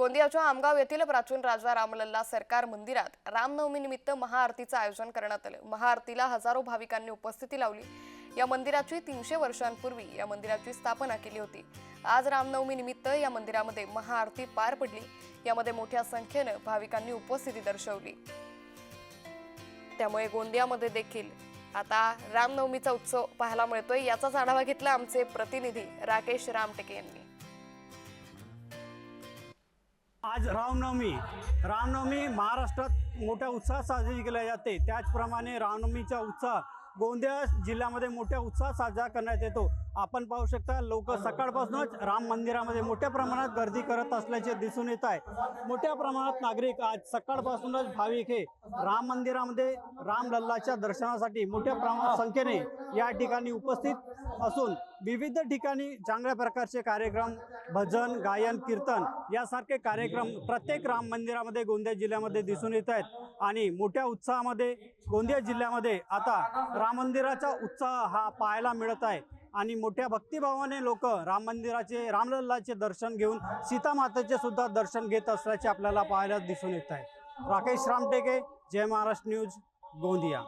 गोंदियाच्या आमगाव येथील प्राचीन राजा रामलल्ला सरकार मंदिरात रामनवमीनिमित्त महाआरतीचं आयोजन करण्यात आलं. महाआरतीला हजारो भाविकांनी उपस्थिती लावली. या मंदिराची तीनशे वर्षांपूर्वी या मंदिराची स्थापना केली होती. आज रामनवमी निमित्त या मंदिरामध्ये महाआरती पार पडली. यामध्ये मोठ्या संख्येनं भाविकांनी उपस्थिती दर्शवली. त्यामुळे गोंदियामध्ये देखील आता रामनवमीचा उत्सव पाहायला मिळतोय. याचाच आढावा घेतला आमचे प्रतिनिधी राकेश रामटेके यांनी. आज रामनवमी. रामनवमी महाराष्ट्रात मोठ्या उत्साहात साजरी केली जाते. त्याचप्रमाणे रामनवमीचा उत्साह गोंदिया जिल्ह्यामध्ये मोठ्या उत्साहात साजरा करण्यात येतो. आपण पाहू शकता लोक सकाळपासूनच राम मंदिरामध्ये मोठ्या प्रमाणात गर्दी करत असल्याचे दिसून येत आहे. मोठ्या प्रमाणात नागरिक आज सकाळपासूनच भाविक हे राम मंदिरामध्ये रामलल्लाच्या दर्शनासाठी मोठ्या प्रमाणात संख्येने या ठिकाणी उपस्थित असून विविध ठिकाणी चांगल्या प्रकारचे कार्यक्रम भजन गायन कीर्तन यासारखे कार्यक्रम प्रत्येक राम मंदिरामध्ये गोंदिया जिल्ह्यामध्ये दिसून येत आहेत. आणि मोठ्या उत्साहामध्ये गोंदिया जिल्ह्यामध्ये आता राम मंदिराचा उत्साह हा पाहायला मिळत आहे. आणि मोठ्या भक्तिभावाने लोक राम मंदिराचे रामलल्लाचे दर्शन घेऊन सीतामातेचे सुद्धा दर्शन घेत असल्याचे आपल्याला पाहायला दिसून येत आहे. राकेश रामटेके जय महाराष्ट्र न्यूज गोंदिया.